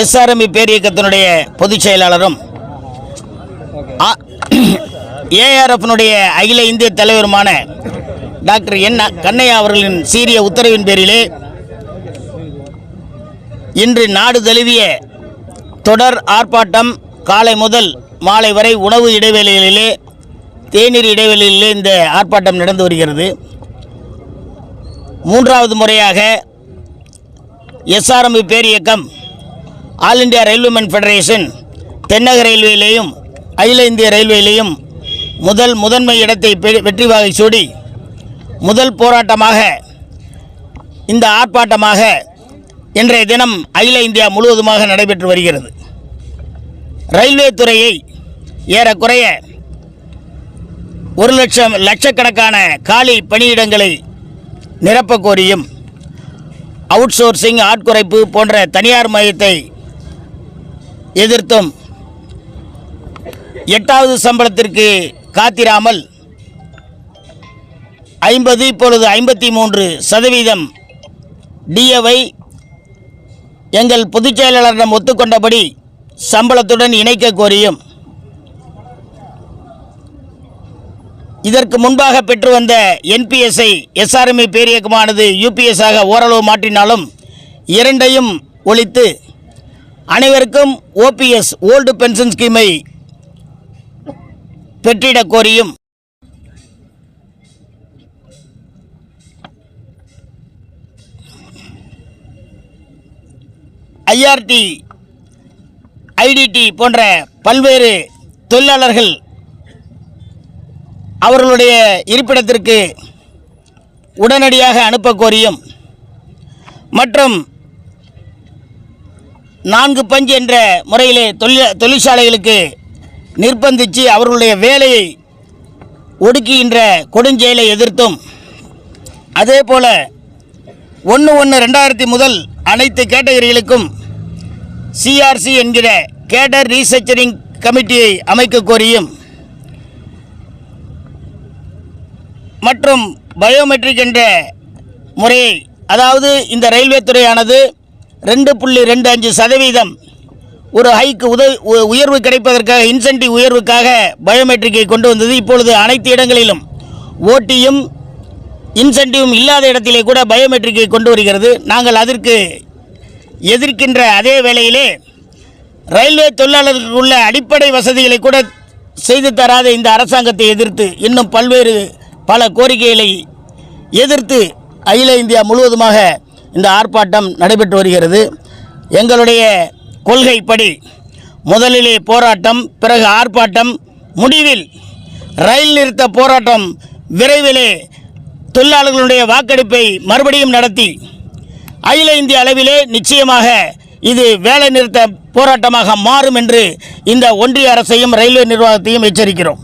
எஸ்ஆர்எம்பி பேரியக்கத்தினுடைய பொதுச் செயலாளரும் ஏஆர்எஃப்னுடைய அகில இந்திய தலைவருமான டாக்டர் என் கண்ணையா அவர்களின் சீரிய உத்தரவின் பேரிலே இன்று நாடு தழுவிய தொடர் ஆர்ப்பாட்டம் காலை முதல் மாலை வரை உணவு இடைவேளைகளிலே தேநீர் இடைவெளியிலே இந்த ஆர்ப்பாட்டம் நடந்து வருகிறது. மூன்றாவது முறையாக எஸ்ஆர்எம்பி பேரியக்கம் ஆல் இந்தியா ரயில்வேமேன் ஃபெடரேஷன் தென்னக ரயில்வேலேயும் அகில இந்திய ரயில்வேலேயும் முதல் முதன்மை இடத்தை வெற்றி வாகை சூடி முதல் போராட்டமாக இந்த ஆர்ப்பாட்டமாக இன்றைய தினம் அகில இந்தியா முழுவதுமாக நடைபெற்று வருகிறது. ரயில்வே துறையை ஏறக்குறைய ஒரு லட்சம் லட்சக்கணக்கான காலி பணியிடங்களை நிரப்பக் கோரியும் அவுட் சோர்சிங் ஆட்குறைப்பு போன்ற தனியார் மையத்தை எதிர்த்தும் எட்டாவது சம்பளத்திற்கு காத்திராமல் ஐம்பது இப்பொழுது ஐம்பத்தி மூன்று சதவீதம் டிஏவை எங்கள் பொதுச் செயலாளரிடம் ஒத்துக்கொண்டபடி சம்பளத்துடன் இணைக்க கோரியும். இதற்கு முன்பாக பெற்று வந்த என்பிஎஸ்ஐ எஸ்ஆர்எம்ஐ பேரியக்கமானது யூபிஎஸ்ஆக ஓரளவு மாற்றினாலும் இரண்டையும் ஒழித்து அனைவருக்கும் ஓபிஎஸ் ஓல்டு பென்ஷன் ஸ்கீமை பெற்றிடக் கோரியும். ஐஆர்டி ஐடிடி போன்ற பல்வேறு தொழிலாளர்கள் அவர்களுடைய இருப்பிடத்திற்கு உடனடியாக அனுப்ப கோரியும். மற்றும் நான்கு பஞ்சு என்ற முறையிலே தொழில் தொழிற்சாலைகளுக்கு நிர்பந்தித்து அவர்களுடைய வேலையை ஒடுக்குகின்ற கொடுஞ்செயலை எதிர்த்தும் அதே போல ஒன்று ஒன்று ரெண்டாயிரத்தி முதல் அனைத்து கேட்டகரிகளுக்கும் சிஆர்சி என்கிற கேடர் ரீசர்ச்சரிங் கமிட்டியை அமைக்க கோரியும் மற்றும் பயோமெட்ரிக் என்ற முறையை அதாவது இந்த ரயில்வே துறையானது ரெண்டு புள்ளி ரெண்டு அஞ்சு சதவீதம் ஒரு ஹைக்கு உதவி உ- உயர்வு கிடைப்பதற்காக இன்சென்டிவ் உயர்வுக்காக பயோமெட்ரிக்கை கொண்டு வந்தது. இப்பொழுது அனைத்து இடங்களிலும் ஓட்டியும் இன்சென்டிவும் இல்லாத இடத்திலே கூட பயோமெட்ரிக்கை கொண்டு வருகிறது. நாங்கள் அதற்கு எதிர்க்கின்ற அதே வேளையிலே ரயில்வே தொழிலாளர்களுக்கு உள்ள அடிப்படை வசதிகளை கூட செய்து தராத இந்த அரசாங்கத்தை எதிர்த்து இன்னும் பல்வேறு பல கோரிக்கைகளை எதிர்த்து அகில இந்தியா முழுவதுமாக இந்த ஆர்ப்பாட்டம் நடைபெற்று வருகிறது. எங்களுடைய கொள்கைப்படி முதலிலே போராட்டம் பிறகு ஆர்ப்பாட்டம். முடிவில் ரயில் நிறுத்த போராட்டம் விரைவிலே தொழிலாளர்களுடைய வாக்கெடுப்பை மறுபடியும் நடத்தி அகில இந்திய அளவிலே நிச்சயமாக இது வேலை நிறுத்த போராட்டமாக மாறும் என்று இந்த ஒன்றிய அரசையும் ரயில்வே நிர்வாகத்தையும் எச்சரிக்கிறோம்.